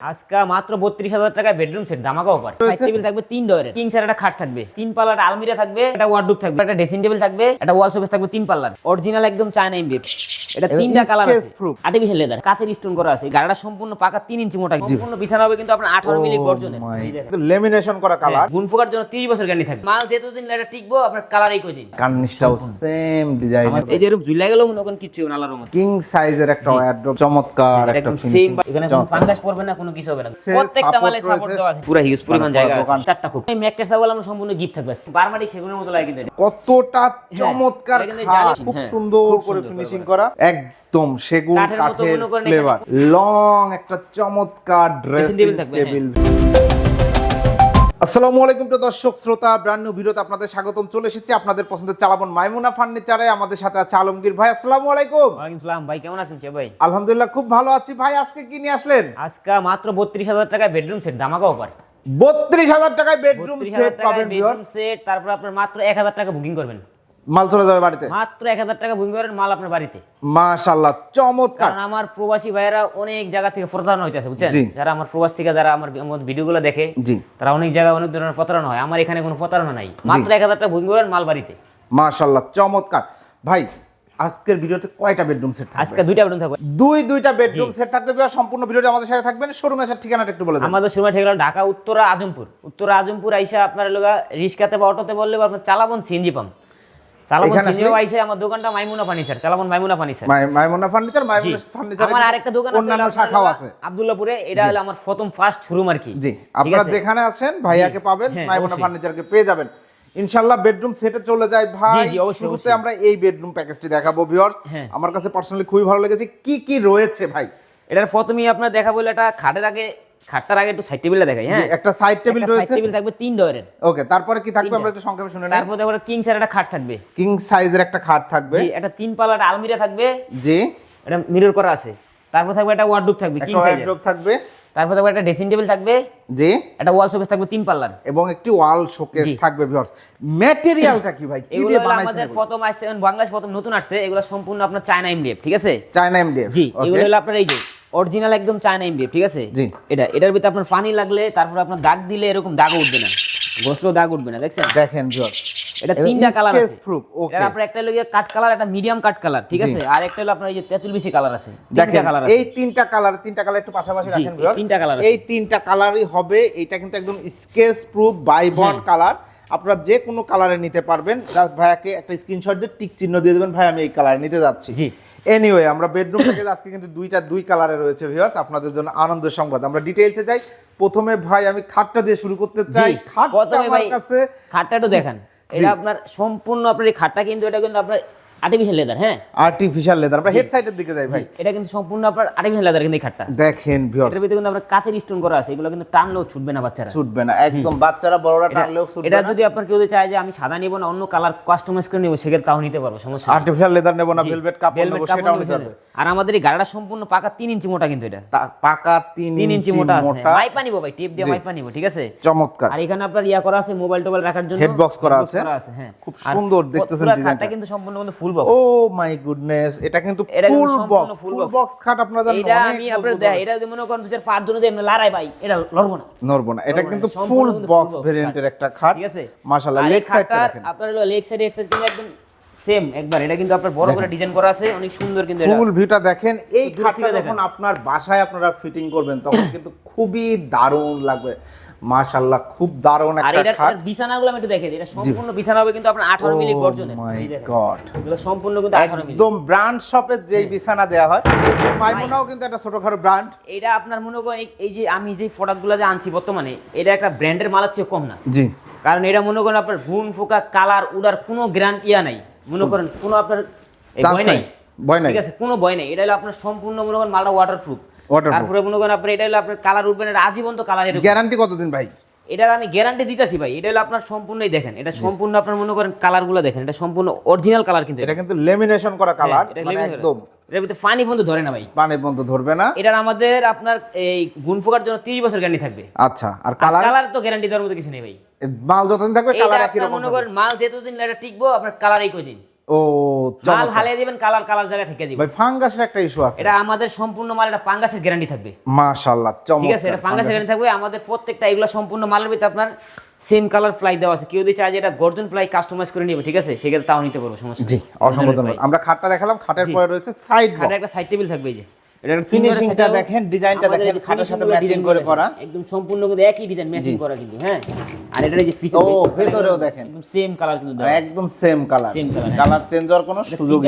আজকে মাত্র বত্রিশ হাজার টাকায় বেডরুম সেট ধামাকা অফার টেবিল থাকবে তিন ডোরের। কিং সার একটা খাট থাকবে। তিন পাল্লার আলমিরা থাকবে একটা ওয়ার্ডরোব থাকবে একটা ড্রেসিং টেবিল থাকবে একটা ওয়াল শোকেস থাকবে তিন পাল্লার। অরিজিনাল একদম চায়না ইমবেপ এটা তিনটা কালার আছে। আর্টিফিশিয়াল লেদার কাচের স্টোন করা আছে। গাড়িটা সম্পূর্ণ পাকা তিন ইঞ্চি মোটা। সম্পূর্ণ বিছানা হবে কিন্তু আপনার আঠারো মিলি গর্জনের। লেমিনেশন করা কালার গুণ ফোকার জন্য 30 বছর গ্যারান্টি থাকবে। মাল যেতদিন এটা টিকবো আপনার কালারই কই দিন। কার্নিশটাও সেম ডিজাইন এই যে এরকম ঝুলা গেল মনে করেন কিছু না আল্লাহর কিং সাইজের একটা ওয়ার্ড্রপ চমৎকার একটা সেম এখানে কোনো ফাঙ্গাস পড়বে না কোনো কিছু হবে না। প্রত্যেকটা মালে সাপোর্ট দেওয়া আছে। পুরো হিউজ পরিমাণ মানে জায়গা আছে। চারটা খুব এই ম্যাকটেস বলে আমরা সম্পূর্ণ গিফট থাকবে বারমাটি সেগুনের মতো লাগে কিন্তু কতটা চমৎকার খাট জালি- খুব হ্যাঁ, সুন্দর করে ফিনিশিং করা। করা। একদম সেগুন কাঠের ফ্লেভার লং একটা চমৎকার ড্রেসিং টেবিল থাকবে, হ্যাঁ। আসসালামু আলাইকুম প্রিয় দর্শক শ্রোতা ব্র্যান্ড নিউ ভিডিওতে আপনাদের স্বাগতম। চলে এসেছি আপনাদের পছন্দের চালাবন মাইমুনা ফার্নিচারে। আমাদের সাথে আছে আলমগীর ভাই আসসালামু আলাইকুম। ওয়ালাইকুম সালাম। ভাই কেমন আছেন সে ভাই? আলহামদুলিল্লাহ খুব ভালো আছি। ভাই আজকে কি নিয়ে আসলেন? আজকে মাত্র বত্রিশ হাজার টাকায় বেডরুম সেট ধামাকা অফার বত্রিশ হাজার টাকায় বেডরুম সেট পাবেন বেডরুম সেট তারপর আপনার মাত্র এক হাজার টাকা বুকিং করবেন। মাল চলে যাবে বাড়িতে? মাত্র এক হাজার টাকা বুকিং করেন মাল আপনার বাড়িতে। মাশাআল্লাহ চমৎকার। কারণ আমার প্রবাসী ভাইয়েরা অনেক জায়গা থেকে প্রতারণা হইতেছে বুঝছেন? যারা আমার প্রবাস থেকে যারা আমার ভিডিওগুলো দেখে জি। তারা অনেক জায়গায় অনেক ধরনের প্রতারণা হয়। আমার এখানে কোনো প্রতারণা নাই। মাত্র এক হাজার টাকা বুকিং করেন মাল বাড়িতে। মাশাআল্লাহ চমৎকার। ভাই আজকের ভিডিওতে কয়টা বেডরুম সেট থাকবে? আজকে দুইটা বেডরুম থাকবে। দুই দুইটা বেডরুম সেট থাকবে বিয়ার সম্পূর্ণ ভিডিওতে আমাদের সাথে থাকবেন। শোরুমের সাথে ঠিকানাটা একটু বলে দেন। আমাদের সময় ঠিক ঢাকা উত্তরা আজমপুর। উত্তরা আজমপুর আইসা আপনার লোকা রিক্সাতে বা অটোতে বললে আপনার চালাবন সিএনজি পাম্প। আমার দোকানটা Maimuna furniture চালাবন Maimuna furniture Maimuna furniture Maimuna furniture আমার আরেকটা দোকান আছে অন্যান্য শাখাও আছে। আব্দুল্লাহপুরে এটা হলো আমার প্রথম ফার্স্ট শোরুম আর কি। জি আপনারা যেখানে আছেন ভাইয়াকে পাবেন হ্যাঁ, মাইমুনা। ফার্নিচারকে পেয়ে যাবেন। ইনশাআল্লাহ বেডরুম সেটে চলে যায় ভাই। অবশ্যই, শুরুতে অবশ্যই। আমরা এই বেডরুম প্যাকেজটি দেখাবো ভিউয়ার্স হ্যাঁ। আমার কাছে পার্সোনালি খুবই ভালো লেগেছে। কি কি রয়েছে ভাই? এটার প্রথমেই আপনার দেখা বলে এটা খাটের আগে খাটটার আগে একটু সাইড টেবিলটা দেখাই হ্যাঁ? একটা সাইড টেবিল রয়েছে। টেবিল থাকবে তিন ওকে তারপরে কি থাকবে? আমরা একটু সংক্ষেপে শুনে নেই। তারপর দেখো কিং একটা খাট থাকবে। কিং সাইজের একটা খাট থাকবে। জি একটা তিন আলমিরা থাকবে। জি। এটা মিরর করা আছে। তারপর থাকবে একটা ওয়ার্ডরোব থাকবে কিং সাইজের থাকবে। তারপর থাকবে একটা ড্রেসিং টেবিল থাকবে। জি। একটা ওয়াল শোকেস থাকবে তিন পাল্লার। এবং একটি ওয়াল শোকেস থাকবে ভিউয়ার্স ম্যাটেরিয়ালটা কি ভাই? কি দিয়ে বানাইছেন আমাদের প্রথম আসছে বাংলাদেশ প্রথম নতুন আসছে। এগুলো সম্পূর্ণ আপনার চায়না এমডিএফ ঠিক আছে? চায়না এমডিএফ জি এগুলো হলো আপনার এই যে অরিজিনাল একদম চায়না এমডিএফ ঠিক আছে? জি। এটা এটার ভিতরে আপনার পানি লাগলে তারপর আপনার দাগ দিলে এরকম দাগও উঠবে না। গোসলো দাগ উঠবে না দেখছেন? দেখেন ভিউয়ার্স এটা তিনটা কালার আছে। প্রুফ ওকে এটা আপনার একটা হলো কাট কালার একটা মিডিয়াম কাট কালার ঠিক আছে? আর একটা হলো আপনার এই যে তেঁতুল বেশি কালার আছে তিনটা কালার এই তিনটা কালার তিনটা কালার একটু পাশাপাশি রাখেন এই তিনটা colour আছে। এই তিনটা কালারই হবে এটা কিন্তু একদম স্কেচ প্রুফ বাই বন। কালার আপনারা যে কোনো কালারে নিতে পারবেন। জাস্ট ভাইয়াকে একটা স্ক্রিনশট দিয়ে টিক চিহ্ন দিয়ে দেবেন ভাই আমি এই কালারে নিতে যাচ্ছি। জি। এনিওয়ে আমরা বেডরুম থেকে আজকে কিন্তু দুইটা দুই কালারে রয়েছে ভিউয়ার্স আপনাদের জন্য আনন্দের সংবাদ। আমরা ডিটেইলসে যাই। প্রথমে ভাই আমি খাটটা দিয়ে শুরু করতে চাই। খাট খাটটা প্রথমে ভাই কাছে খাটটা একটু দেখান। এটা আপনার সম্পূর্ণ আপনার এই খাটটা কিন্তু এটা কিন্তু আপনার আর্টিফিশিয়াল লেদার হ্যাঁ? আর্টিফিশিয়াল লেদার আমরা হেড সাইডের দিকে যাই ভাই। এটা কিন্তু সম্পূর্ণ আপনার আর্টিফিশিয়াল লেদার কিন্তু খাটটা। দেখেন ভিতরে কিন্তু আপনার কাচের স্টোন করা আছে এগুলো কিন্তু টানলেও ছুটবে না বাচ্চারা। ছুটবে না একদম বাচ্চারা বড়রা টানলেও ছুটবে এটা যদি আপনার কেউ চায় যে আমি সাদা নিব না অন্য কালার কাস্টমাইজ করে নিব সেক্ষেত্রে তাও নিতে পারব সমস্যা নেই। আর্টিফিশিয়াল লেদার নেব না ভেলভেট কাপড় নেব সেটাও নিতে পারবে। আর আমাদের এই গাড়িটা সম্পূর্ণ পাকা তিন ইঞ্চি মোটা কিন্তু এটা। পাকা তিন তিন ইঞ্চি মোটা আছে। নিবো ভাই টিপ দিয়ে জি। মাইপা নিবো ঠিক আছে? চমৎকার। আর এখানে আপনার ইয়া করা আছে মোবাইল টোবাইল রাখার জন্য Headbox করা আছে। হ্যাঁ। খুব সুন্দর দেখতেছেন ডিজাইনটা। কিন্তু সম্পূর্ণ কিন্তু full box O my goodness এটা কিন্তু ফুল বক্স ফুল বক্স খাট আপনারা জানেন এটা আমি আপনার মজবুত দেখ হবে। এটা যদি মনে করেন দুচার পাঁচ জনে দিয়ে লড়াই ভাই এটা লড়বো না। নড়বো না এটা কিন্তু ফুল বক্স ভেরিয়েন্টের একটা খাট। ঠিক আছে? মাশাআল্লাহ লেগ সাইডটা দেখেন। আপনার লেগ সাইড একদম সেম একবার। এটা কিন্তু আপনার বড় করে ডিজাইন করা আছে অনেক সুন্দর কিন্তু এটা। ফুল ভিউটা দেখেন এই খাটটা যখন আপনার বাসায় আপনারা ফিটিং করবেন তখন কিন্তু খুবই দারুণ লাগবে। মাশাআল্লাহ খুব দারুণ আর একটা এটা খাট। বিছানাগুলো আমি একটু দেখে দিই। এটা সম্পূর্ণ বিছানা হবে কিন্তু আপনার 18 মিলি গর্জনের মাই গড এগুলো সম্পূর্ণ কিন্তু 18 মিলি। একদম ব্র্যান্ড শপের যেই বিছানা দেয়া হয় মাইমুনাও কিন্তু একটা ছোটখাটো ব্র্যান্ড এটা আপনার মনে করেন এই- যে আমি যে প্রোডাক্টগুলো যে আনছি বর্তমানে এটা একটা ব্র্যান্ডের মালের চেয়ে কম না। জি। কারণ এটা মনে করেন আপনার ঘুম ফোকা কালার উড়ার কোনো গ্যারান্টিয়া নাই। মনে করেন কোনো আপনার ভয় নাই, ভয় নাই। ঠিক আছে কোনো ভয় নাই। এটা হলো আপনার সম্পূর্ণ মনে করেন মালটা ওয়াটারপ্রুফ। তারপরে মনে করেন আপনার এটা হলো আপনার কালার উঠবে না এটা আজীবন তো কালার এরকম গ্যারান্টি কতদিন ভাই? এটার আমি গ্যারান্টি দিতেছি ভাই এটা হলো আপনার সম্পূর্ণই দেখেন এটা সম্পূর্ণ আপনার মনে করেন কালারগুলো দেখেন এটা সম্পূর্ণ অরিজিনাল কালার কিন্তু এটা কিন্তু লেমিনেশন করা কালার হ্যাঁ, মানে একদম। এটার ভিতরে পানি বন্ধ ধরে না ভাই। পানি বন্ধ ধরবে না। এটার আমাদের আপনার এই গুণ ফোকার জন্য 30 বছর গ্যারান্টি থাকবে। আচ্ছা আর কালার কালার তো গ্যারান্টি দেওয়ার মতো কিছু নেই ভাই। মাল যতদিন থাকবে কালার একই রকম মনে করেন মাল যেতদিন এটা টিকবো আপনার কালারই কই দিন ও মাল চমৎকার। হালিয়ে দিবেন কালার কালার জায়গা থেকে দিবেন ভাই ফাঙ্গাসের একটা ইস্যু আছে। এটা আমাদের সম্পূর্ণ মাল এটা ফাঙ্গাসের গ্যারান্টি থাকবে। মাশাআল্লাহ ঠিক আছে এটা ফাঙ্গাসের গ্যারান্টি থাকবে। আমাদের প্রত্যেকটা এগুলো সম্পূর্ণ মালের ভিতরে আপনার সেম কালার ফ্লাই দেওয়া আছে। কেউ যদি চায় যে এটা গর্জন ফ্লাই কাস্টমাইজ করে নিবে ঠিক আছে? সেক্ষেত্রে তাও নিতে পারব সমস্যা জি আমরা খাটটা দেখালাম খাটের। পরে রয়েছে সাইড খাটের একটা সাইড টেবিল থাকবে এই যে। এটা একটা Finishing তিন টা ধরনের side দেখেন, table। design টা আমাদের দেখেন, খাটের সাথে design করে। একদম সম্পূর্ণ কিন্তু একই ডিজাইন ম্যাচিং করা কিন্তু হ্যাঁ আর এটার যে পিছনে ও, ভেতরেও দেখেন। একদম সেম কালার কিন্তু একদম সেম কালার colour, হ্যাঁ। কালার চেঞ্জ হওয়ার কোনো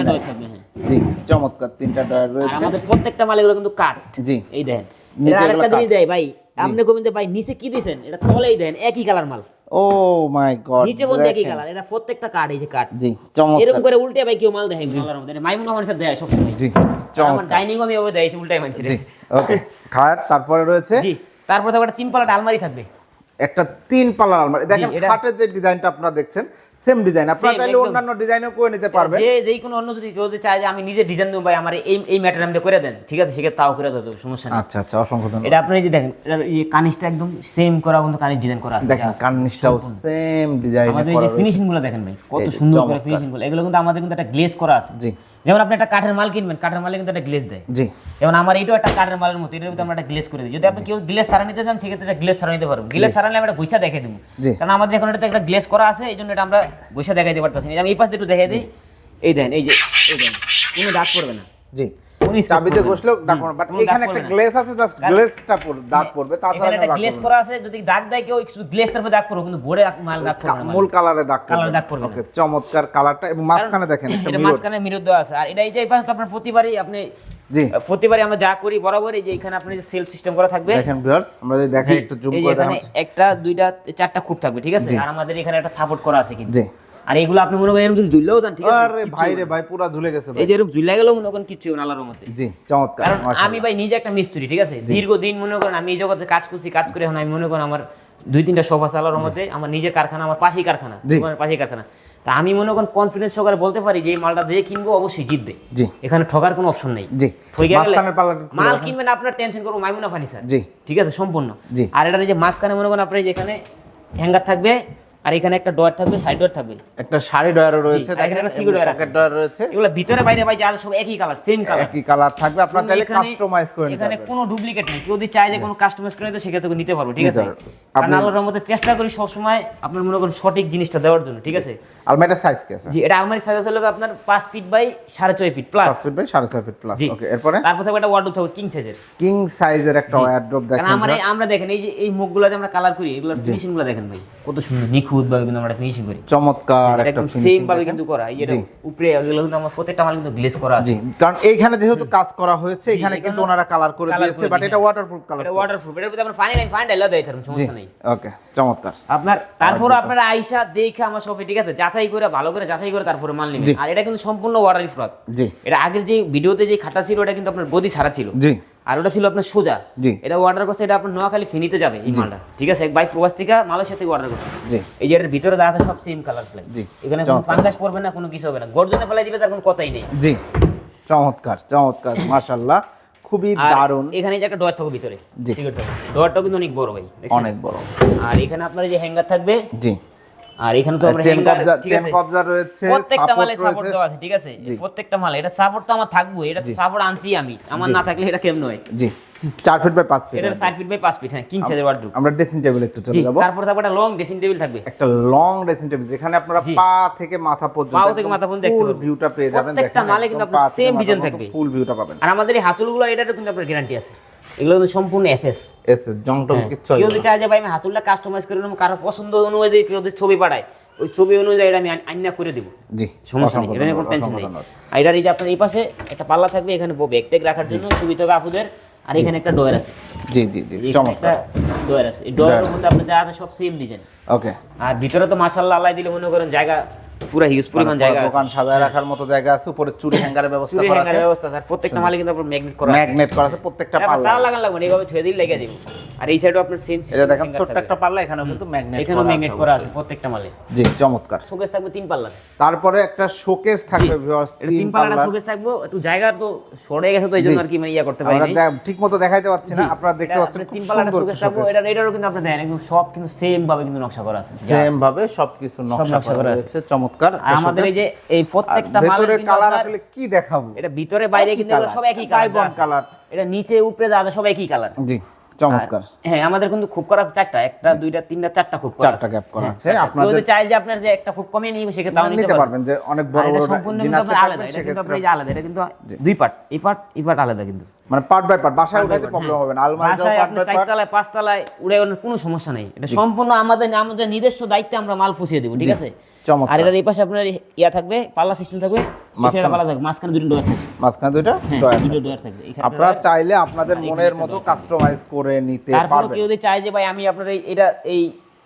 নাই থাকবে, হ্যাঁ। জি চমৎকার তিনটা ডয়ার রয়েছে আমাদের প্রত্যেকটা মাল এগুলো কিন্তু কাঠ জি এই দেখেন নিচে কাঠ। দেয় ভাই আপনি কবেন ভাই নিচে কি দিছেন এটা তলেই দেন একই কালার মাল ও মাই গড নিচে বন্ধ একই কালার এটা প্রত্যেকটা কার্ড এই যে কার্ড জি এরকম করে উল্টে ভাই কেউ মাল দেখে মালার মধ্যে। মাইমুন রহমান স্যার দেয় সবসময়। জি চমৎকার। ডাইনিং রুমে ওভাবে দেয় উল্টাই মানছি জি ওকে খাট তারপরে রয়েছে? জি তারপর তো একটা তিন পাল্লা আলমারি থাকবে। একটা তিন পাল্লার আলমারি। দেখেন খাটের যে ডিজাইনটা আপনারা দেখছেন সেম ডিজাইন আপনারা চাইলে অন্যান্য ডিজাইনও করে নিতে পারবেন। যে যেই কোনো অন্য যদি কেউ চায় যে আমি নিজে ডিজাইন দেবো ভাই আমার এই এই ম্যাটার আমি করে দেন ঠিক আছে? সেক্ষেত্রে তাও করে দেবো সমস্যা নেই। আচ্ছা আচ্ছা অসংখ্য ধন্যবাদ। এটা আপনি যে দেখেন এই কানিসটা একদম সেম করা কিন্তু কানিস ডিজাইন করা আছে দেখেন সেম ডিজাইন আমাদের এই করা যে ফিনিশিংগুলো দেখেন ভাই কত সুন্দর করে ফিনিশিংগুলো। এগুলো কিন্তু আমাদের কিন্তু একটা গ্লেজ করা আছে। জি। যেমন আপনি একটা কাঠের মাল কিনবেন কাঠের মালে কিন্তু একটা গ্লেস দেয়। জি। যেমন আমার এইটাও একটা কাঠের মালের মতো এটার ভিতরে আমরা একটা গ্লেস করে দিই। যদি আপনি কেউ গ্লেস সারা নিতে চান সেক্ষেত্রে একটা গ্লেস সারা নিতে পারবেন। গ্লেস সারা নিলে আমরা গুইসা দেখে দেবো। কারণ আমাদের এখন এটাতে একটা গ্লেস করা আছে এই জন্য এটা আমরা গুইসা দেখাইতে পারতেছি না। এই পাশে আমি এই পাশে একটু দেখাই দিই। এই দেন এই যে এই দেন। কোনো দাগ পড়বে না। জি। চাবিতে ঘষলেও দাগ পড়বে বাট এখানে একটা গ্লেস আছে জাস্ট গ্লেসটা পড়বে দাগ পড়বে তাছাড়া একটা দাগ গ্লেজ করা আছে যদি দাগ দেয় কেউ শুধু গ্লেজটার উপর দাগ পড়বে কিন্তু বোর্ডে মাল দাগ পড়বে না। না মূল কালারে দাগ কালারে দাগ পড়বে ওকে চমৎকার কালারটা এবং মাঝখানে দেখেন একটা মিরর মাঝখানে মিরর দেওয়া আছে। আর এটা এই যে পাশে তো আপনার প্রতিবারই আপনি জি। প্রতিবারই আমরা যা করি বরাবর এই যে এখানে আপনি যে সেলফ সিস্টেম করা থাকবে। দেখেন ভিউয়ার্স আমরা যদি দেখাই একটু জুম করে একটা দুইটা চারটা খুব থাকবে ঠিক আছে? আর আমাদের এখানে একটা সাপোর্ট করা আছে কিন্তু। জি। আর এগুলো আপনি মনে করেন যদি ঝুললেও দেন ঠিক আছে? আরে ভাই রে ভাই পুরা ঝুলে গেছে ভাই। এই যে এরকম ঝুলে গেলেও মনে করেন কিচ্ছু না আল্লাহর মতে জি চমৎকার কারণ আমি ভাই নিজে একটা মিস্ত্রি ঠিক আছে? দীর্ঘদিন মনে করেন আমি এই জগতে কাজ করছি কাজ করে এখন আমি মনে করেন আমার দুই তিনটা সোফা চালার মধ্যে আমার নিজের কারখানা আমার পাশেই কারখানা। দোকানের পাশেই কারখানা। তা আমি মনে করেন কনফিডেন্স সহকারে বলতে পারি যে এই মালটা দিয়ে কিনবো অবশ্যই জিতবে। জি। এখানে ঠকার কোনো অপশন নেই। জি। গেলে মাল কিনবেন আপনার টেনশন করব মাইমুনা ফানি স্যার জি। ঠিক আছে সম্পূর্ণ। জি। আর এটা যে মাঝখানে মনে করেন আপনার এই যে এখানে হ্যাঙ্গার থাকবে আর এখানে একটা ডয়ার থাকবে সাইড ডয়ার থাকবে। একটা সারি ডয়ারও রয়েছে এখানে একটা সিঙ্গেল ডয়ার আছে। ডয়ার রয়েছে। এগুলো ভিতরে বাইরে ভাই যা সব একই কালার সেম কালার একই কালার থাকবে আপনারা চাইলে কাস্টমাইজ করে নিতে এখানে কোনো ডুপ্লিকেট নেই। কেউ যদি চাই যে কোনো কাস্টমাইজ করে নিতে সেক্ষেত্রে নিতে পারব ঠিক আছে? আপনারা আপনি- আল্লাহর রহমতে চেষ্টা করি সবসময় আপনার মনে করেন সঠিক জিনিসটা দেওয়ার জন্য ঠিক আছে? আলমারিটার সাইজ কি আছে? জি এটা আলমারি সাইজ হলো আপনার পাঁচ ফিট বাই সাড়ে ছয় ফিট প্লাস পাঁচ ফিট বাই সাড়ে ছয় ফিট প্লাস ওকে এরপরে? তারপর থাকবে একটা ওয়ার্ডরোব থাকবে কিং সাইজের কিং সাইজের একটা ওয়ারড্রপ কারণ দেখেন আমরা আমরা দেখেন এই যে এই মুখগুলো যে আমরা কালার করি এগুলোর ফিনিশিংগুলো দেখেন ভাই কত সুন্দর নিখুঁত ভাবে কিন্তু আমরা ফিনিশিং করি। চমৎকার একটা সেম ভাবে কিন্তু করা এই যে উপরে এগুলো কিন্তু আমার প্রত্যেকটা মাল কিন্তু গ্লেজ করা আছে। কারণ এইখানে যেহেতু কাজ করা হয়েছে এখানে কিন্তু ওনারা কালার করে দিয়েছে বাট এটা ওয়াটারপ্রুফ কালার এটা ওয়াটারপ্রুফ ভিতরে আমরা পানি ডাইলা দেয় সমস্যা নেই। ওকে চমৎকার। আপনার তারপর আপনারা আইসা দেখে আমার ঠিক আছে যাচাই করে ভালো করে যাচাই করে তারপরে মাল নেবেন। আর এটা কিন্তু সম্পূর্ণ ফ্রড জি। এটা আগের যে ভিডিওতে যে খাটা ছিল ওটা কিন্তু আপনার গদি ছাড়া ছিল। জি। আর ওটা ছিল আপনার সোজা। জি। এটা অর্ডার করছে এটা আপনার নোয়াখালী ফিনিতে যাবে এই মালটা। ঠিক আছে এক বাই প্রবাস থেকে মালয়েশিয়া থেকে অর্ডার করছে। জি। এই যে এটার ভিতরে আছে সব সেম কালার ফ্লাই জি। এখানে কোনো। ফাঙ্গাস পড়বে না কোনো কিছু হবে না। গর্জনে ফেলাই দিলে তার কোনো কথাই নেই। জি চমৎকার চমৎকার মাশাআল্লাহ। খুবই দারুণ। এখানে যে একটা ডোয়ার থাকবে ভিতরে। ডোয়ারটাও কিন্তু অনেক বড় ভাই অনেক বড়। আর এখানে আপনার যে হ্যাঙ্গার থাকবে জি। আর এখানে তো আমরা চেন কবজা ঠিক চেন আছে? কবজা রয়েছে প্রত্যেকটা মালে সাপোর্ট দেওয়া আছে ঠিক আছে? প্রত্যেকটা মালে এটা সাপোর্ট তো আমার থাকবে এটা সাপোর্ট আনছি আমি। আমার না থাকলে এটা কেমন হয়? জি। চার ফিট বাই পাঁচ ফিট এটা সাইড ফিট বাই পাঁচ ফিট হ্যাঁ কিং সাইজের ওয়ার্ডরোব আমরা ড্রেসিং টেবিল একটু চলে যাব তারপর একটা লং ড্রেসিং টেবিল থাকবে। একটা লং ড্রেসিং টেবিল যেখানে আপনারা পা থেকে মাথা পর্যন্ত পাও থেকে মাথা পর্যন্ত ফুল ভিউটা পেয়ে যাবেন প্রত্যেকটা মালে কিন্তু আপনার design থাকবে। ফুল ভিউটা পাবেন। আর আমাদের এই হাতুলগুলো এটারও কিন্তু আপনার গ্যারান্টি আছে। এগুলো কিন্তু সম্পূর্ণ এসএস এস জং টং কিচ্ছু কেউ যদি চায় যে ভাই আমি হাতুলটা কাস্টমাইজ করে নেব কারও পছন্দ অনুযায়ী কেউ যদি ছবি পাঠায় ওই ছবি অনুযায়ী এটা আমি আইনা করে দিব। জি সমস্যা নেই এটা নিয়ে কোনো টেনশন নেই। আর এটার এই যে আপনার এই পাশে একটা পাল্লা থাকবে এখানে ব্যাগ ট্যাগ রাখার জন্য সুবিধা হবে আপুদের। আর এখানে একটা ডোয়ার আছে। জি জি জি একটা চমৎকার। ডোয়ার আছে। এই ডোয়ারের মধ্যে আপনি যা আছে সব সেম ডিজাইন ওকে। আর ভিতরে তো মাশাআল্লাহ আল্লাহ দিলে মনে করেন জায়গা পুরো হিউজ পরিমাণ জায়গা দোকান সাজায় রাখার মতো জায়গা আছে উপরে চুরি হ্যাঙ্গারের ব্যবস্থা করা আছে। ব্যবস্থা আর প্রত্যেকটা মালে কিন্তু আপনার ম্যাগনেট করা আছে। ম্যাগনেট করা আছে প্রত্যেকটা তার লাগান লাগবে এইভাবে ছুঁয়ে দিলে লেগে যাবে। আর এই সাইডেও আপনার সেম এটা দেখেন ছোট্ট একটা পাল্লা এখানেও কিন্তু ম্যাগনেট এখানেও ম্যাগনেট করা আছে প্রত্যেকটা মালে জি চমৎকার। শোকেস থাকবে তিন পাল্লা তারপরে একটা শোকেস থাকবে এটা তিন পাল্লার। শোকেস থাকব একটু জায়গা তো সরে গেছে তো এই জন্য জি। আর কি মানে ইয়া করতে পারি আমরা ঠিক মতো দেখাইতে পাচ্ছি না আপনারা দেখতে পাচ্ছেন তিন সুন্দর শোকেস থাকব এটা এটারও কিন্তু আপনার দেখেন একদম সব কিন্তু সেম ভাবে কিন্তু নকশা করা আছে। সেম ভাবে সবকিছু নকশা করা আছে। রয়েছে চমৎকার আমাদের এই যে এই প্রত্যেকটা মালের কালার আসলে কি দেখাবো? এটা ভিতরে বাইরে কিন্তু সব একই কালার এটা নিচে উপরে আছে সব একই কালার জি চমৎকার। হ্যাঁ আমাদের কিন্তু খুব করা আছে চারটা। একটা দুইটা তিনটা চারটা খুব করা চারটা গ্যাপ করা হ্যাঁ, আছে। আপনাদের যদি চাই যে আপনার যে একটা খুব কমিয়ে নিবে সেক্ষেত্রে তাও নিতে পারবেন যে অনেক বড় বড় সম্পূর্ণ কিন্তু আলাদা এটা কিন্তু আলাদা এটা কিন্তু দুই পার্ট এই পার্ট এই পার্ট আলাদা কিন্তু। মানে পার্ট বাই পার্ট বাসায় উঠাইতে প্রবলেম হবে না আলমারি বাসায় পার্ট আপনি বাই পার্ট চারতলায় পাঁচতলায় উড়ে ওঠার কোনো সমস্যা নেই। এটা সম্পূর্ণ আমাদের আমাদের নিজস্ব দায়িত্বে আমরা মাল পুষিয়ে দেবো ঠিক আছে। আর এটার এই পাশে আপনার ইয়া থাকবে পাল্লা সিস্টেম থাকবে পাল্লা থাকবে মাঝখানে দুটো ডোর থাকবে। মাঝখানে দুইটা হ্যাঁ ডয়ার দুটো ডোর থাকবে। আপনারা চাইলে আপনাদের মনের মতো কাস্টমাইজ করে নিতে তারপরে পারবেন। কেউ যদি চায় যে ভাই আমি আপনার এই এটা এই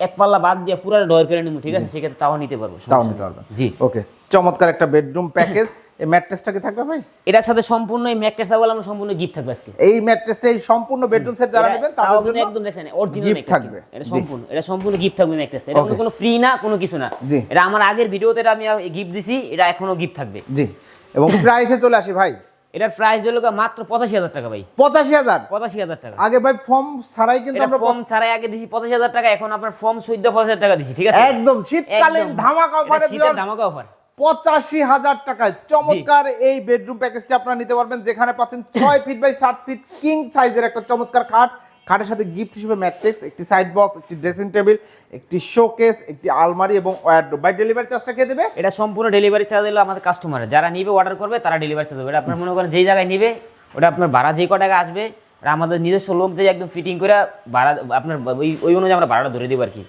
এক পাল্লা বাদ দিয়ে পুরো ডয়ার করে নিব ঠিক আছে? সেক্ষেত্রে তাও নিতে পারব তাও নিতে নেই। পারবেন জি। ওকে চমৎকার একটা বেডরুম প্যাকেজ এই ম্যাট্রেসটা কি থাকবে ভাই? এটার সাথে সম্পূর্ণ এই ম্যাকটেস বলে আমরা সম্পূর্ণ গিফট থাকবে আজকে। এই ম্যাট্রেসটা এই সম্পূর্ণ বেডরুম সেট যারা নেবেন তাদের জন্য একদম দেখছেন অরিজিনাল ম্যাকটেস থাকবে। এটা সম্পূর্ণ এটা সম্পূর্ণ গিফট থাকবে ম্যাকটেসটা এটা কোনো ফ্রি না কোনো কিছু না। এটা আমার আগের ভিডিওতে আমি গিফট দিছি এটা এখনও গিফট থাকবে। জি এবং প্রাইসে চলে আসি ভাই। এটার প্রাইস হলো মাত্র পঁচাশি হাজার টাকা ভাই। পঁচাশি হাজার? পঁচাশি হাজার টাকা। আগে ভাই ফর্ম ছাড়াই কিন্তু আমরা ফর্ম ছাড়াই আগে দিছি পঁচাশি হাজার টাকা এখন আপনার ফর্ম চোদ্দ পঁচাশি হাজার টাকা দিছি ঠিক আছে? একদম শীতকালীন। ধামাকা অফারে ধামাকা অফার পঁচাশি হাজার টাকায় চমৎকার এই বেডরুম প্যাকেজটা আপনারা নিতে পারবেন যেখানে পাচ্ছেন ছয় ফিট বাই সাত ফিট কিং সাইজের একটা চমৎকার খাট। খাটের সাথে গিফট হিসেবে ম্যাট্রিক্স, একটি সাইড বক্স একটি ড্রেসিং টেবিল একটি শোকেস একটি আলমারি এবং ওয়ার্ড্রোব বাই ডেলিভারি চার্জটা কে দেবে? এটা সম্পূর্ণ ডেলিভারি চার্জ দিলো আমাদের কাস্টমার যারা নিবে অর্ডার করবে, তারা ডেলিভারি চার্জ দেবে। এটা আপনার মনে করেন, যেই জায়গায় নিবে, ওটা আপনার ভাড়া যেই ক আসবে আর আমাদের নিজস্ব লোক যে একদম ফিটিং করে ভাড়া আপনার ওই ওই অনুযায়ী আমরা ভাড়াটা ধরে দিব আর কি।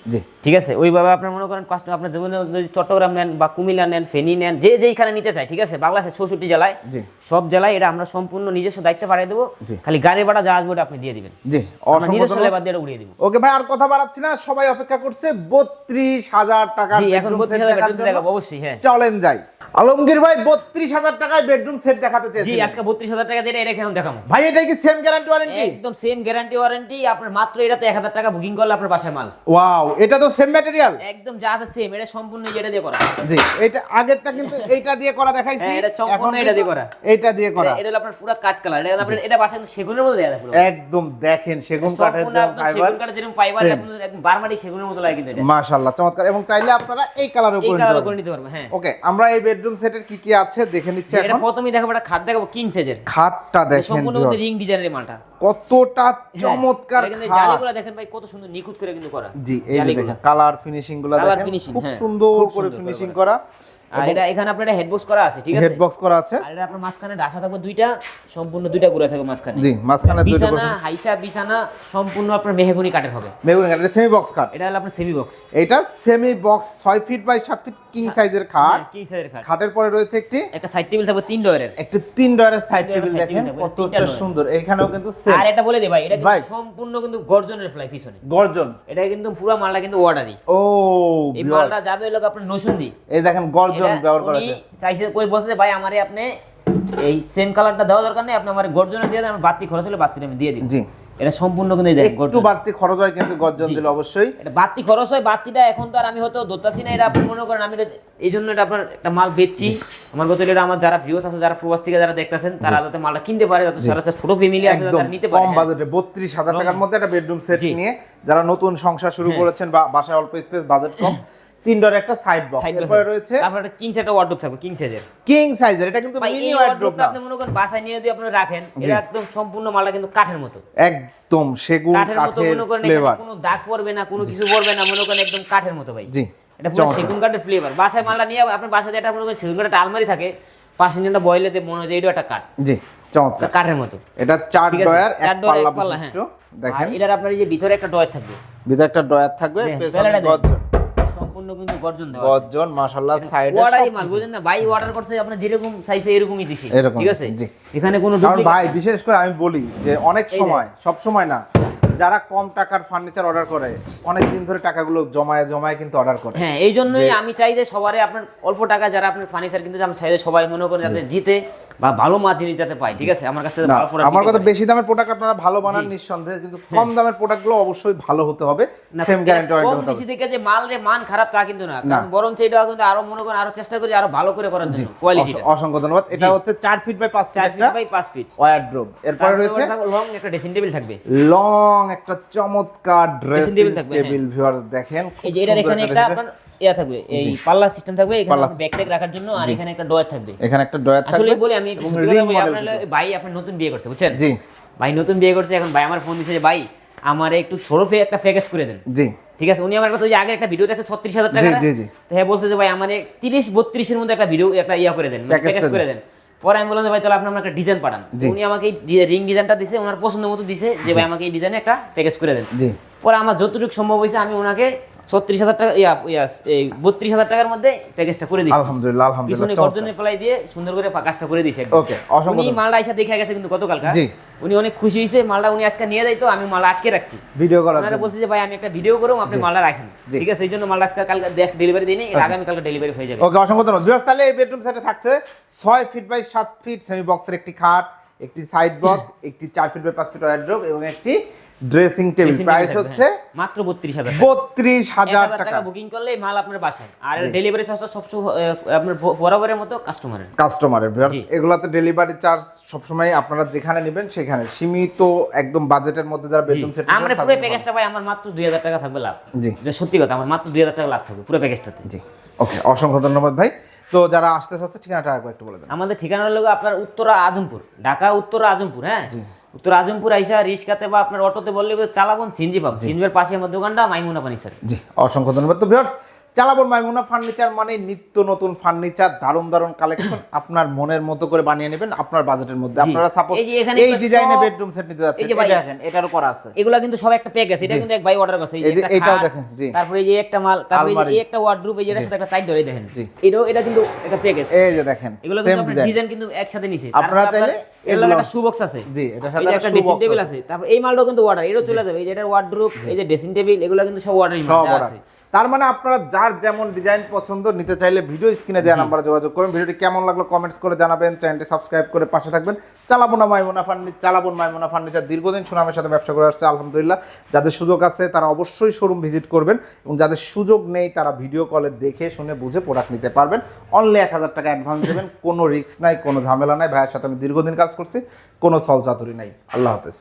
ঠিক আছে? ওইভাবে আপনার মনে করেন কষ্ট আপনার যেমন চট্টগ্রাম নেন বা কুমিল্লা নেন ফেনী নেন যে যেইখানে নিতে চায় ঠিক আছে? বাংলাদেশের চৌষট্টি জেলায় সব জেলায় এটা আমরা সম্পূর্ণ নিজস্ব দায়িত্ব পাঠিয়ে দেবো। খালি গাড়ি ভাড়া যা আসবে ওটা আপনি দিয়ে দিবেন। জি। নিজস্ব লেবার দিয়ে উড়িয়ে দিব। ওকে ভাই আর কথা বাড়াচ্ছি না। সবাই অপেক্ষা করছে বত্রিশ হাজার টাকা এখন বত্রিশ হাজার। দেখাবো, অবশ্যই হ্যাঁ। চলেন যাই। আলমগীর ভাই বত্রিশ হাজার টাকায় বেডরুম সেট দেখাতে চেয়েছেন আজকে বত্রিশ হাজার টাকা দিয়ে এটা এখন দেখাবো। ভাই এটা কি সেম গ্যারান্টি ওয়ারেন্টি একদম সেম গ্যারান্টি ওয়ারেন্টি আপনার মাত্র এটা তো এক হাজার টাকা বুকিং করলে আপনার বাসায় মাল। ওয়াও এটা তো সেম ম্যাটেরিয়াল একদম যা আছে সেম এটা সম্পূর্ণ এটা দিয়ে করা। জি এটা আগেরটা কিন্তু এইটা দিয়ে করা দেখাইছি হ্যাঁ, এটা সম্পূর্ণ এখন এটা দিয়ে করা। এইটা দিয়ে করা। এটা- এটা হলো আপনার পুরো কাট কালার এটা আপনার এটা বাসায় কিন্তু সেগুনের মতো দেয়া পুরো। একদম দেখেন সেগুন কাঠের যে ফাইবার সেগুন কাঠের যেরকম ফাইবার আপনার একদম বারমাটি সেগুনের মতো লাগে কিন্তু এটা। মাশাআল্লাহ চমৎকার। এবং চাইলে আপনারা এই কালার নিতে করে পারবেন। নিতে পারব হ্যাঁ। ওকে আমরা এই বেডরুম সেটের কি কি আছে দেখে নিচ্ছে এখন। প্রথমেই দেখাবো একটা খাট দেখাবো কিং সাইজের খাটটা দেখেন সম্পূর্ণ। রিং ডিজাইনের মালটা। কতটা হ্যাঁ, চমৎকার খাট। জালিগুলো দেখেন ভাই কত সুন্দর নিখুত করে কিন্তু করা। জি এই দেখেন কালার ফিনিশিংগুলো দেখেন। খুব হ্যাঁ। সুন্দর করে ফিনিশিং করা। আর এটা এখানে আপনার একটা হেডবক্স করা আছে ঠিক আছে? হেড বক্স করা আছে। আর এটা আপনার মাঝখানে ডাসা থাকবে দুইটা সম্পূর্ণ দুইটা গুড়া থাকবে মাঝখানে। জি মাঝখানে দুটো বিছানা হাইসা বিছানা সম্পূর্ণ আপনার মেহগুনি কাঠের হবে। বেগুন কাঠ সেমি বক্স খাট এটা হলো আপনার সেমি বক্স এটা সেমি বক্স ছয় ফিট বাই সাত ফিট কিং সাইজের খাট। কিং সাইজের খাট। খাটের পরে রয়েছে একটি একটা সাইড টেবিল থাকবে তিন ডয়ারের একটি তিন ডয়ারের সাইড টেবিল দেখেন কতটা সুন্দর। এখানেও কিন্তু সেম আর এটা বলে দে ভাই এটা কিন্তু। সম্পূর্ণ কিন্তু গর্জনের ফ্লাই পিছনে। গর্জন। এটা কিন্তু পুরো মালটা কিন্তু অর্ডারই ও এই মালটা যাবে হলো আপনার নসুন্দি। এই দেখেন গর্জন। ব্যবহার করা আছে। চাইছে কই বলছে যে ভাই আমারে আপনি এই সেম কালারটা দেওয়া দরকার নেই আপনি আমার গর্জনে দিয়ে দেন আমার বাতি খরচ হলে বাতিটা আমি দিয়ে দিই জি। এটা সম্পূর্ণ কিন্তু একটু বাড়তি খরচ হয় কিন্তু গর্জন দিলে অবশ্যই। এটা বাতি খরচ হয় বাতিটা এখন তো আর আমি হয়তো না এটা আপনি মনে করেন আমি এই জন্য এটা আপনার একটা মাল বেচছি। আমার কথা এটা আমার যারা ভিউস আছে যারা প্রবাস থেকে যারা দেখতেছেন তারা যাতে মালটা কিনতে পারে যাতে সারা ছোট ফ্যামিলি আছে নিতে পারে। কম। বাজেটে বত্রিশ হাজার টাকার মধ্যে একটা বেডরুম সেট নিয়ে যারা নতুন সংসার শুরু হ্যাঁ। করেছেন বা বাসায় অল্প স্পেস বাজেট কম তিন ডোর একটা সাইড বক্স এরপরে রয়েছে তারপর একটা কিং ওয়ার্ডরোব থাকবে কিং সাইজের কিং সাইজের এটা কিন্তু মিনি না। আপনি মনে করেন বাসায় নিয়ে যদি আপনি রাখেন এটা একদম সম্পূর্ণ মালটা কিন্তু কাঠের মতো। একদম সেগুন কাঠের ফ্লেভার কোনো দাগ পড়বে না কোনো কিছু পড়বে না মনে করেন একদম কাঠের মতো ভাই। জি এটা পুরো সেগুন কাঠের ফ্লেভার বাসায় মালটা নিয়ে আপনার বাসায় যেটা মনে করেন সেগুন কাঠের আলমারি থাকে পাশে যেটা বয়লেতে মনে হয় এটা একটা কাঠ। জি চমৎকার। কাঠের মতো। এটা চার ডয়ার এক পাল্লা হ্যাঁ। বিশিষ্ট দেখেন। এটার আপনার এই যে ভিতরে একটা ডয়ার থাকবে। ভিতরে একটা ডয়ার থাকবে হ্যাঁ, পেছনে গর্জন। সম্পূর্ণ কিন্তু গর্জন দেওয়া গর্জন মাশাআল্লাহ সাইডে ওয়াটারই মাল বুঝেন না? ভাই অর্ডার করছে আপনি যেরকম চাইছে এরকমই দিছি। ঠিক আছে? এখানে কোনো ভাই বিশেষ করে আমি বলি যে অনেক সময় সব সময় না যারা কম টাকার ফার্নিচার অর্ডার করে অনেক দিন ধরে টাকাগুলো জমায় জমায় কিন্তু অর্ডার করে। হ্যাঁ এই জন্যই আমি চাই যে সবারই আপনার অল্প টাকা যারা আপনার ফার্নিচার কিনতে আমি চাই যে সবাই মনে করেন যাতে জিতে বা ভালো মাল জিনিস যাতে পায় ঠিক আছে? আমার কাছে আমার কথা বেশি দামের প্রোডাক্ট আপনারা ভালো বানান নিঃসন্দেহে কিন্তু কম দামের প্রোডাক্টগুলো অবশ্যই ভালো হতে হবে সেম গ্যারান্টি হতে বেশি হবে দেখে যে মাল রে মান খারাপ তা কিন্তু না। কারণ বরঞ্চ এটা কিন্তু আরও মনে করেন আরও চেষ্টা করি আরও ভালো করে করার জন্য কোয়ালিটি অসংখ্য ধন্যবাদ। এটা হচ্ছে চার ফিট বাই পাঁচ ফিট চার একটা ফিট বাই পাঁচ ফিট ওয়ারড্রোব এরপরে রয়েছে লং একটা ড্রেসিং টেবিল থাকবে। লং একটা চমৎকার ড্রেসিং। টেবিল ভিউয়ার্স দেখেন এই যে এটার এখানে একটা আপনার ইয়া থাকবে এই পাল্লা সিস্টেম থাকবে এখানে ট্যাগ রাখার জন্য আর এখানে একটা ডয়ার থাকবে। এখানে একটা ডয়ার থাকবে আসলে বলি আমি এবং আপনার ভাই আপনার নতুন বিয়ে করছে বুঝছেন? জি। ভাই নতুন বিয়ে করছে এখন ভাই আমার ফোন দিছে যে ভাই আমার একটু ছোট একটা প্যাকেজ করে দেন। জি। ঠিক আছে উনি আমার কথা আগে একটা ভিডিও দেখে ছত্রিশ হাজার টাকা জি, জি, জি। হ্যাঁ বলছে যে ভাই আমার তিরিশ বত্রিশের মধ্যে একটা ভিডিও একটা ইয়া করে দেন প্যাকেজ করে করে দেন। পরে আমি বললাম যে ভাই তাহলে আপনি আমাকে ডিজাইন পাঠান। উনি আমাকে রিং ডিজাইনটা দিছে ওনার পছন্দ মতো দিছে যে ভাই আমাকে এই ডিজাইনে একটা প্যাকেজ করে দেন। পরে আমার যতটুকু সম্ভব হয়েছে আমি ওনাকে ছত্রিশ হাজার টাকা ইয়া এই বত্রিশ হাজার টাকার মধ্যে প্যাকেজটা করে দিচ্ছি। আলহামদুলিল্লাহ আলহামদুলিল্লাহ। গর্জনের প্লাই দিয়ে সুন্দর করে কাজটা করে দিয়েছে অসংখ্য উনি মালটা এসে দেখে গেছে কিন্তু জি। উনি অনেক খুশি হয়েছে মালটা উনি আজকে নিয়ে যাইতো আমি মালটা আটকে রাখছি। ভিডিও করার জন্য। বলছে যে ভাই আমি একটা ভিডিও করব আপনি মালটা রাখেন। ঠিক আছে এই জন্য মালটা আজকে কালকে দেশ ডেলিভারি দিই এটা আগামী কালকে ডেলিভারি হয়ে যাবে। ওকে অসংখ্য ধন্যবাদ। তাহলে এই বেডরুম সেটে থাকছে ছয় ফিট বাই সাত ফিট সেমি বক্সের একটি খাট একটি সাইড বক্স একটি চার ফিট বাই পাঁচ ফিট ওয়ারড্রোব এবং একটি ড্রেসিং টেবিল প্রাইস হচ্ছে হ্যাঁ। মাত্র বত্রিশ হাজার বত্রিশ হাজার টাকা। টাকা বুকিং করলে মাল আপনার বাসায় আর ডেলিভারি চার্জটা সবসময় আপনার বরাবরের মতো কাস্টমারের কাস্টমারের জি। এগুলাতে ডেলিভারি চার্জ সবসময় আপনারা যেখানে নেবেন সেখানে। সীমিত একদম বাজেটের মধ্যে যারা বেতন সেট আমরা পুরো প্যাকেজটা ভাই আমার মাত্র দুই হাজার টাকা থাকবে লাভ। জি। এটা সত্যি কথা আমার মাত্র দুই হাজার টাকা লাভ থাকবে পুরো প্যাকেজটাতে জি। ওকে অসংখ্য ধন্যবাদ ভাই। তো যারা আসতে চাচ্ছে ঠিকানাটা একবার একটু বলে দেন। আমাদের ঠিকানা হলো আপনার উত্তরা আজমপুর ঢাকা উত্তরা আজমপুর হ্যাঁ উত্তর আজমপুর আইসা রিক্সাতে বা আপনার অটোতে বললে চালাবেন সিনজি পাব। সিনজির পাশে আমার দোকানটা মাইমুনা পানি স্যার জি অসংখ্য ধন্যবাদ। তো ভিউয়ার্স চালাবন মাইমুনা ফার্নিচার মানে নিত্য নতুন ফার্নিচার দারুণ দারুণ কালেকশন আপনার মনের মতো করে বানিয়ে নেবেন আপনার বাজেটের মধ্যে আপনারা সাপোজ এই ডিজাইনে বেডরুম সেট নিতে যাচ্ছেন এই এটা দেখেন এটারও করা আছে এগুলা কিন্তু সব একটা প্যাকেজ এটা কিন্তু এক ভাই অর্ডার করছে এই যে এইটাও দেখেন, জি। তারপরে এই যে একটা মাল তারপরে এই একটা ওয়ার্ডরোব এই যে সাথে একটা সাইড ধরে দেখেন জি। এটাও এটা কিন্তু একটা প্যাকেজ এই যে দেখেন এগুলো কিন্তু আপনার ডিজাইন কিন্তু একসাথে নিছে আপনারা চাইলে এগুলো- একটা শু বক্স আছে জি, এটার সাথে একটা ড্রেসিং টেবিল আছে। তারপর এই মালটাও কিন্তু অর্ডার এরও চলে যাবে এই যে এটার ওয়ার্ডরোব এই যে ড্রেসিং টেবিল এগুলো কিন্তু সব অর্ডারই order। আছে তার মানে আপনারা যার যেমন ডিজাইন পছন্দ নিতে চাইলে ভিডিও স্ক্রিনে দেওয়া নাম্বারে যোগাযোগ করুন ভিডিওটি কেমন লাগল কমেন্টস করে জানাবেন। চ্যানেলটি সাবস্ক্রাইব করে পাশে থাকবেন। চালাবো না মাইমোনা ফার্নিচার চালাবো না মাইমোনা ফার্নিচার। দীর্ঘদিন সুনামের সাথে ব্যবসা করে আসছে আলহামদুলিল্লাহ। যাদের সুযোগ আছে তারা অবশ্যই শোরুম ভিজিট করবেন এবং যাদের সুযোগ নেই তারা ভিডিও কলে দেখে শুনে বুঝে প্রোডাক্ট নিতে পারবেন। অনলি এক হাজার টাকা অ্যাডভান্স দেবেন। কোনো রিস্ক নাই কোনো ঝামেলা নাই। ভাইয়ের সাথে আমি দীর্ঘদিন কাজ করছি। কোনো সল চাতুরি নাই। আল্লাহ হাফেজ।